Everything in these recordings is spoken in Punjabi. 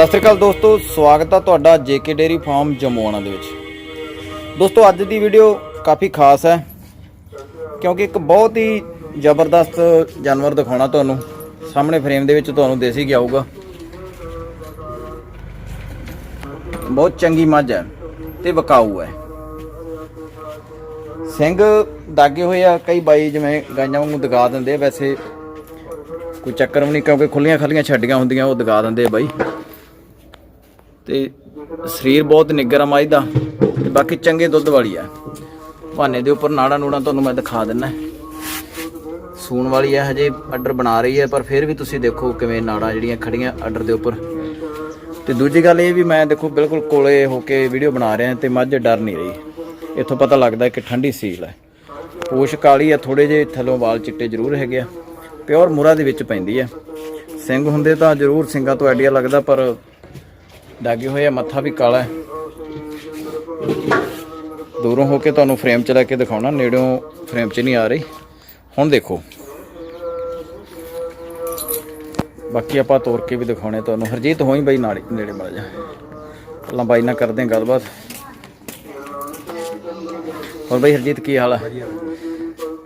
ਸਤਿ ਸ੍ਰੀ ਅਕਾਲ ਦੋਸਤੋ, ਸਵਾਗਤ ਹੈ ਤੁਹਾਡਾ ਜੇਕੇ ਡੇਰੀ ਫਾਰਮ ਜਮੂਆਣਾ ਦੇ ਵਿੱਚ। ਦੋਸਤੋ, ਅੱਜ ਦੀ ਵੀਡੀਓ ਕਾਫੀ ਖਾਸ ਹੈ, ਕਿਉਂਕਿ ਇੱਕ ਬਹੁਤ ਹੀ ਜ਼ਬਰਦਸਤ ਜਾਨਵਰ ਦਿਖਾਉਣਾ ਤੁਹਾਨੂੰ। ਸਾਹਮਣੇ ਫਰੇਮ ਦੇ ਵਿੱਚ ਤੁਹਾਨੂੰ ਦੇਸੀ ਗਿਆ ਆਊਗਾ। ਬਹੁਤ ਚੰਗੀ ਮੱਝ ਹੈ ਤੇ ਵਕਾਊ ਹੈ। ਸਿੰਘ ਦਾਗੇ ਹੋਏ ਆ, ਕਈ ਬਾਈ ਜਿਵੇਂ ਗਾਈਆਂ ਵਾਂਗੂ ਦਗਾ ਦਿੰਦੇ ਆ, ਵੈਸੇ ਕੋਈ ਚੱਕਰ ਵੀ ਨਹੀਂ, ਕਿਉਂਕਿ ਖੁੱਲੀਆਂ ਖੱਲੀਆਂ ਛੱਡੀਆਂ ਹੁੰਦੀਆਂ, ਉਹ ਦਗਾ ਦਿੰਦੇ ਆ ਬਾਈ। ਤੇ ਸਰੀਰ ਬਹੁਤ ਨਿੱਗਰ ਆ ਦਾ, ਤੇ ਬਾਕੀ ਚੰਗੇ ਦੁੱਧ ਵਾਲੀ ਆ। ਭਾਨੇ ਦੇ ਉੱਪਰ ਨਾੜਾ ਨੂੜਾ ਤੁਹਾਨੂੰ ਮੈਂ ਦਿਖਾ ਦਿੰਨਾ। ਸੂਣ ਵਾਲੀ ਹੈ ਹਜੇ ਆਰਡਰ ਬਣਾ ਰਹੀ ਹੈ ਪਰ ਫਿਰ ਵੀ ਤੁਸੀਂ ਦੇਖੋ ਕਿਵੇਂ ਨਾੜਾਂ ਜਿਹੜੀਆਂ ਖੜੀਆਂ ਆਰਡਰ ਦੇ ਉੱਪਰ। ਤੇ ਦੂਜੀ ਗੱਲ ਇਹ ਵੀ ਮੈਂ ਦੇਖੋ ਬਿਲਕੁਲ ਕੋਲੇ ਹੋ ਕੇ ਵੀਡੀਓ ਬਣਾ ਰਿਹਾ, ਤੇ ਮੱਝ ਡਰ ਨਹੀਂ ਰਹੀ। ਇੱਥੋਂ ਪਤਾ ਲੱਗਦਾ ਕਿ ਠੰਡੀ ਸੀਲ ਹੈ ਪੂਛ ਕਾਲੀ ਆ ਥੋੜੇ ਜਿਹੇ ਥੱਲੋਂ ਵਾਲ ਚਿੱਟੇ ਜ਼ਰੂਰ ਹੈਗੇ ਆ। ਪਿਓਰ ਮੁਰਾ ਦੇ ਵਿੱਚ ਪੈਂਦੀ ਹੈ ਸਿੰਘ ਹੁੰਦੇ ਤਾਂ ਜ਼ਰੂਰ ਸਿੰਘਾਂ ਤੋਂ ਆਈਡੀਆ ਲੱਗਦਾ, ਪਰ ਦਾਗੇ ਹੋਏ ਆ ਮੱਥਾ ਵੀ ਕਾਲਾ ਹੈ। ਦੂਰੋਂ ਹੋ ਕੇ ਤੁਹਾਨੂੰ ਫਰੇਮ ਚ ਲੈ ਕੇ ਦਿਖਾਉਣਾ ਨੇੜਿਓਂ ਫਰੇਮ ਚ ਨਹੀਂ ਆ ਰਹੀ। ਹੁਣ ਦੇਖੋ। ਬਾਕੀ ਆਪਾਂ ਤੋੜ ਕੇ ਵੀ ਦਿਖਾਉਣੇ ਤੁਹਾਨੂੰ। ਹਰਜੀਤ ਹੋਈ ਬਾਈ ਨਾਲੇ ਨੇੜੇ ਮੜ ਜਾ ਪਹਿਲਾਂ ਬਾਈ ਨਾਲ ਕਰਦੇ ਗੱਲਬਾਤ। ਹੋਰ ਬਾਈ ਹਰਜੀਤ ਕੀ ਹਾਲ ਹੈ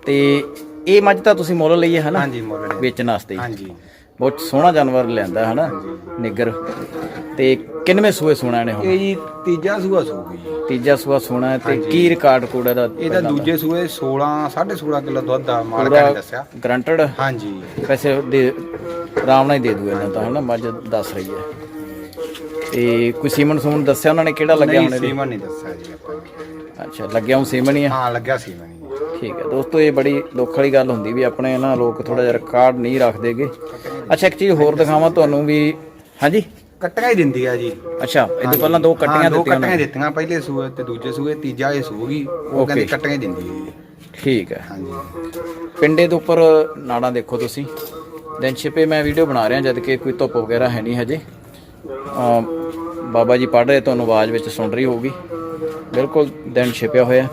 ਤੇ ਇਹ ਮੱਝ ਤਾਂ ਤੁਸੀਂ ਮੁੱਲ ਲਈ ਹੈ ਹਨਾ? ਹਾਂਜੀ ਮੁੱਲ ਵੇਚਣ ਵਾਸਤੇ। ਹਾਂਜੀ। ਬਹੁਤ ਸੋਹਣਾ ਜਾਨਵਰ ਲਿਆਂਦਾ ਹਨਾ ਨਿੱਗਰ। ਤੇ ਕਿੰਨਵੇਂ ਸੂਏ ਸੋਣਾ ਇਹਨੇ ਹੁਣ? ਇਹ ਜੀ ਤੀਜਾ ਸੂਆ ਸੂਗੀ ਜੀ। ਤੀਜਾ ਸੂਆ ਸੋਣਾ ਹੈ ਤੇ ਕੀ ਰਿਕਾਰਡ ਕੋਡ ਇਹਦਾ ਇਹਦਾ ਦੂਜੇ ਸੂਏ 16 16.5 ਕਿਲੋ ਦੁੱਧ ਦਾ ਮਾਲਕ ਨੇ ਦੱਸਿਆ। ਗਰੰਟਡ ਹਾਂਜੀ। ਪੈਸੇ ਦੇ ਆਰਾਮ ਨਾਲ ਹੀ ਦੇ ਦੂ ਇਹਨਾਂ ਤਾਂ ਹਨਾ ਮੱਝ ਦੱਸ ਰਹੀ ਹੈ। ਤੇ ਕੋਈ ਸੀਮਨ ਸੂਮਨ ਦੱਸਿਆ ਉਹਨਾਂ ਨੇ ਕਿਹੜਾ ਲੱਗਿਆ ਨਹੀਂ ਹੁਣ ਇਹਦੇ? ਸੀਮਨ ਨਹੀਂ ਦੱਸਿਆ ਜੀ ਆਪਾਂ। ਅੱਛਾ ਲੱਗਿਆ ਹੁਣ ਸੀਮਨ ਹੀ ਆ? ਹਾਂ ਲੱਗਿਆ ਸੀਮਨ ਹੀ ਠੀਕ ਹੈ। ਦੋਸਤੋ ਇਹ ਬੜੀ ਦੁੱਖ ਵਾਲੀ ਗੱਲ ਹੁੰਦੀ ਵੀ ਆਪਣੇ ਨਾ ਲੋਕ ਥੋੜਾ ਜਿਹਾ ਰਿਕਾਰਡ ਨਹੀਂ ਰੱਖਦੇਗੇ ਅੱਛਾ ਇੱਕ ਚੀਜ਼ ਹੋਰ ਦਿਖਾਵਾਂ ਤੁਹਾਨੂੰ ਵੀ। ਹਾਂਜੀ? ਕੱਟੀਆਂ ਹੀ ਦਿੰਦੀ ਆ ਜੀ। ਅੱਛਾ ਇਹਦੇ ਪਹਿਲਾਂ ਦੋ ਕੱਟੀਆਂ ਦੋ ਦਿੱਤੀਆਂ ਕੱਟੀਆਂ ਦਿੱਤੀਆਂ ਪਹਿਲੇ ਸੂਏ ਤੇ ਦੂਜੇ ਸੂਏ ਤੀਜਾ ਇਹ ਸੂਗੀ ਉਹ ਕਹਿੰਦੇ ਕੱਟੀਆਂ ਹੀ ਦਿੰਦੀ ਹੈ ਜੀ। ਠੀਕ ਹੈ। ਹਾਂਜੀ। ਪਿੰਡੇ ਦੇ ਉੱਪਰ ਨਾੜਾਂ ਦੇਖੋ ਤੁਸੀਂ। ਦਿਨ ਛਿਪੇ ਮੈਂ ਵੀਡੀਓ ਬਣਾ ਰਿਹਾ ਜਦ ਕਿ ਕੋਈ ਧੁੱਪ ਵਗੈਰਾ ਹੈ ਨਹੀਂ ਹਜੇ। ਬਾਬਾ ਜੀ ਪੜ੍ਹ ਰਹੇ ਤੁਹਾਨੂੰ ਆਵਾਜ਼ ਵਿੱਚ ਸੁਣ ਰਹੀ ਹੋਊਗੀ। ਬਿਲਕੁਲ ਦਿਨ ਛਿਪਿਆ ਹੋਇਆ।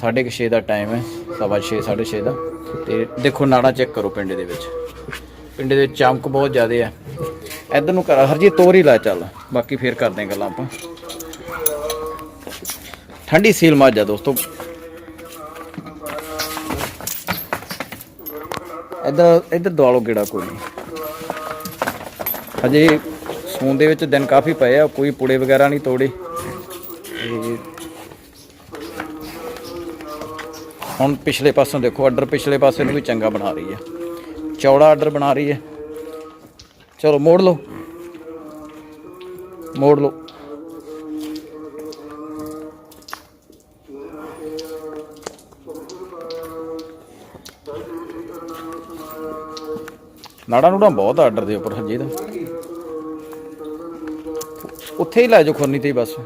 ਸਾਢੇ ਕੁ ਛੇ ਦਾ ਟਾਈਮ ਹੈ ਸਵਾ ਛੇ, ਸਾਢੇ 6:30 ਦਾ। ਤੇ ਦੇਖੋ ਨਾੜਾ ਚੈੱਕ ਕਰੋ ਪਿੰਡ ਦੇ ਵਿੱਚ। ਪਿੰਡ ਦੇ ਚਮਕ ਬਹੁਤ ਜ਼ਿਆਦਾ ਹੈ। ਇਧਰ ਨੂੰ ਕਰ ਹਰਜੀ ਤੋਰ ਹੀ ਲਾ ਚੱਲ। ਬਾਕੀ ਫੇਰ ਕਰਦੇ ਹਾਂ ਗੱਲਾਂ ਆਪਾਂ। ਠੰਡੀ ਸੀਲ ਮੱਝ ਆ ਦੋਸਤੋ। ਇੱਧਰ ਇੱਧਰ ਦਵਾਲੋ ਗੇੜਾ ਕੋਈ ਨਹੀਂ। ਹਜੇ ਸੂਨ ਦੇ ਵਿੱਚ ਦਿਨ ਕਾਫੀ ਪਏ ਆ ਕੋਈ ਪੁੜੇ ਵਗੈਰਾ ਨਹੀਂ ਤੋੜੇ। ਹੁਣ ਪਿਛਲੇ ਪਾਸੋਂ ਦੇਖੋ ਆਰਡਰ ਪਿਛਲੇ ਪਾਸੇ ਨੂੰ ਵੀ ਚੰਗਾ ਬਣਾ ਰਹੀ ਹੈ। ਚੌੜਾ ਆਰਡਰ ਬਣਾ ਰਹੀ ਹੈ। ਚਲੋ, ਮੋੜ ਲਓ। ਮੋੜ ਲਓ। ਨਾੜਾ ਨੂੜਾ ਬਹੁਤ ਆਰਡਰ ਦੇ ਉੱਪਰ ਹਜੇ ਦਾ ਉੱਥੇ ਹੀ ਲੈ ਜਾਓ ਖੁਰਨੀ ਤੇ ਹੀ ਬਸ।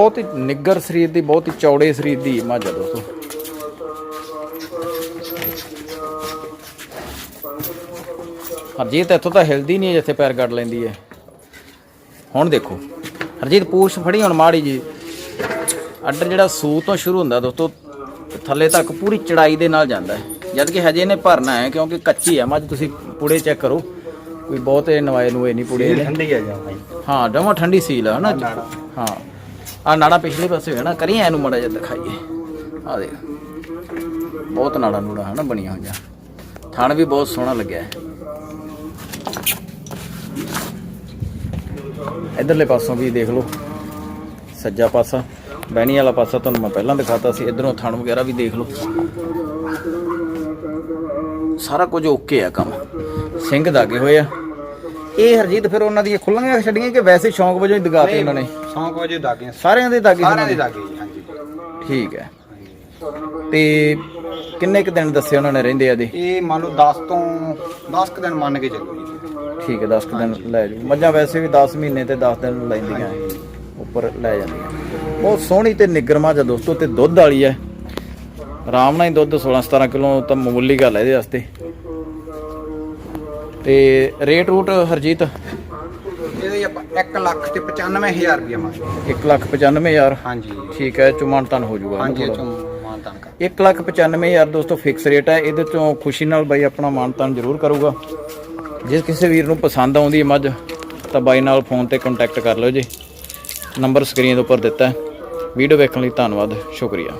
ਬਹੁਤ ਹੀ ਨਿੱਗਰ ਸਰੀਰ ਦੀ ਬਹੁਤ ਹੀ ਚੌੜੇ ਸਰੀਰ ਦੀ ਮੱਝ ਆ ਦੋਸਤੋ। ਹਰਜੀਤ ਇੱਥੋਂ ਤਾਂ ਹਿਲਦੀ ਨਹੀਂ ਜਿੱਥੇ ਪੈਰ ਗੱਡ ਲੈਂਦੀ ਹੈ। ਹੁਣ ਦੇਖੋ। ਹਰਜੀਤ ਪੂਛ ਫੜੀ ਹੁਣ ਮਾੜੀ ਜੀ ਆਰਡਰ ਜਿਹੜਾ ਸੂ ਤੋਂ ਸ਼ੁਰੂ ਹੁੰਦਾ ਦੋਸਤੋ ਥੱਲੇ ਤੱਕ ਪੂਰੀ ਚੜਾਈ ਦੇ ਨਾਲ ਜਾਂਦਾ ਹੈ। ਜਦ ਕਿ ਹਜੇ ਇਹਨੇ ਭਰਨਾ ਹੈ ਕਿਉਂਕਿ ਕੱਚੀ ਹੈ ਮੱਝ ਤੁਸੀਂ ਪੁੜੇ ਚੈੱਕ ਕਰੋ। ਕੋਈ ਬਹੁਤੇ ਨਵਾਏ ਨੂੰ ਇਹ ਨਹੀਂ ਪੁੜੇ ਠੰਡੀ ਆ ਜਾ ਭਾਈ ਹਾਂ ਜਮਾ ਠੰਡੀ ਸੀਲ ਹੈ ਨਾ। ਹਾਂ। ਆ ਨਾੜਾ ਪਿਛਲੇ ਪਾਸੇ ਹੋਇਆ ਨਾ ਕਰੀਏ ਇਹਨੂੰ ਮੜਾ ਜਿਹਾ ਦਿਖਾਈਏ। ਆ ਦੇਖ, ਬਹੁਤ ਨਾੜਾ ਨੂੜਾ ਹੈ ਨਾ ਬਣੀਆਂ ਹੋਈਆਂ। ਥਣ ਵੀ ਬਹੁਤ ਸੋਹਣਾ ਲੱਗਿਆ। ਹੈ ਇਧਰਲੇ ਪਾਸੋਂ ਵੀ ਦੇਖ ਲਓ, ਸੱਜਾ ਪਾਸਾ, ਬਹਿਣੀ ਵਾਲਾ ਪਾਸਾ ਤੁਹਾਨੂੰ ਮੈਂ ਪਹਿਲਾਂ ਦਿਖਾਤਾ ਸੀ, ਇਧਰੋਂ ਥਣ ਵਗੈਰਾ ਵੀ ਦੇਖ ਲਓ। ਸਾਰਾ ਕੁਝ ਓਕੇ ਆ ਕੰਮ। ਸਿੰਘ ਦਾਗੇ ਹੋਏ ਆ। ਇਹ ਹਰਜੀਤ ਫਿਰ ਉਹਨਾਂ ਦੀਆਂ ਖੁੱਲੀਆਂ ਛੱਡੀਆਂ ਕਿ ਵੈਸੇ ਸ਼ੌਂਕ ਵਜੋਂ ਹੀ ਦਗਾਤੇ ਉਹਨਾਂ ਨੇ? 100 ਵਜੇ ਦਾਗੇ ਸਾਰਿਆਂ ਦੇ ਦਾਗੇ ਸਾਰਿਆਂ ਦੇ ਦਾਗੇ ਜੀ ਹਾਂਜੀ। ਠੀਕ ਹੈ। ਤੇ ਕਿੰਨੇ ਕੁ ਦਿਨ ਦੱਸੇ ਉਹਨਾਂ ਨੇ ਰਹਿੰਦੇ ਆ ਦੇ? ਇਹ ਮੰਨ ਲਓ 10 ਤੋਂ 10 ਕੁ ਦਿਨ ਮੰਨ ਕੇ ਚੱਲੋ ਜੀ। ਠੀਕ ਹੈ 10 ਕੁ ਦਿਨ ਲੈ ਜੂ ਮੱਝਾਂ ਵੈਸੇ ਵੀ 10 ਮਹੀਨੇ ਤੇ 10 ਦਿਨ ਲੈਂਦੀਆਂ। ਉੱਪਰ ਲੈ ਜਾਂਦੀਆਂ। ਬਹੁਤ ਸੋਹਣੀ ਤੇ ਨਿੱਗਰ ਮੱਝ ਆ ਦੋਸਤੋ ਤੇ ਦੁੱਧ ਵਾਲੀ ਹੈ। ਆਰਾਮ ਨਾਲ ਹੀ ਦੁੱਧ 16 17 ਕਿਲੋ ਤਾਂ ਮਾਮੂਲੀ ਗੱਲ ਹੈ ਇਹਦੇ ਵਾਸਤੇ। ਤੇ ਰੇਟ ਰੂਟ ਹਰਜੀਤ? ਇਹਦੇ ਆਪਾਂ 1 ਲੱਖ ਤੇ 95000 ਰੁਪਏ ਮੰਗਦੇ 1 ਲੱਖ 95000 ਹਾਂਜੀ। ਠੀਕ ਹੈ ਚੁਮਾਨ ਤਨ ਹੋ ਜੂਗਾ। ਹਾਂਜੀ ਇਹ ਥੋੜ੍ਹਾ। ਚੋਂ ਮਾਨਤਾ ਮਾਨਤਾਨ ਕਰ 195000 ਦੋਸਤੋ ਫਿਕਸ ਰੇਟ ਹੈ। ਇਹਦੇ ਚੋਂ ਖੁਸ਼ੀ ਨਾਲ ਬਾਈ ਆਪਣਾ ਮਾਨਤਾਨ ਜ਼ਰੂਰ ਕਰੂਗਾ। ਜੇ ਕਿਸੇ ਵੀਰ ਨੂੰ ਪਸੰਦ ਆਉਂਦੀ ਹੈ ਮੱਝ ਤਾਂ ਬਾਈ ਨਾਲ ਫੋਨ ਤੇ ਕੰਟੈਕਟ ਕਰ ਲਓ ਜੀ। ਨੰਬਰ ਸਕਰੀਨ ਦੇ ਉੱਪਰ ਦਿੱਤਾ ਹੈ। ਵੀਡੀਓ ਵੇਖਣ ਲਈ ਧੰਨਵਾਦ। ਸ਼ੁਕਰੀਆ।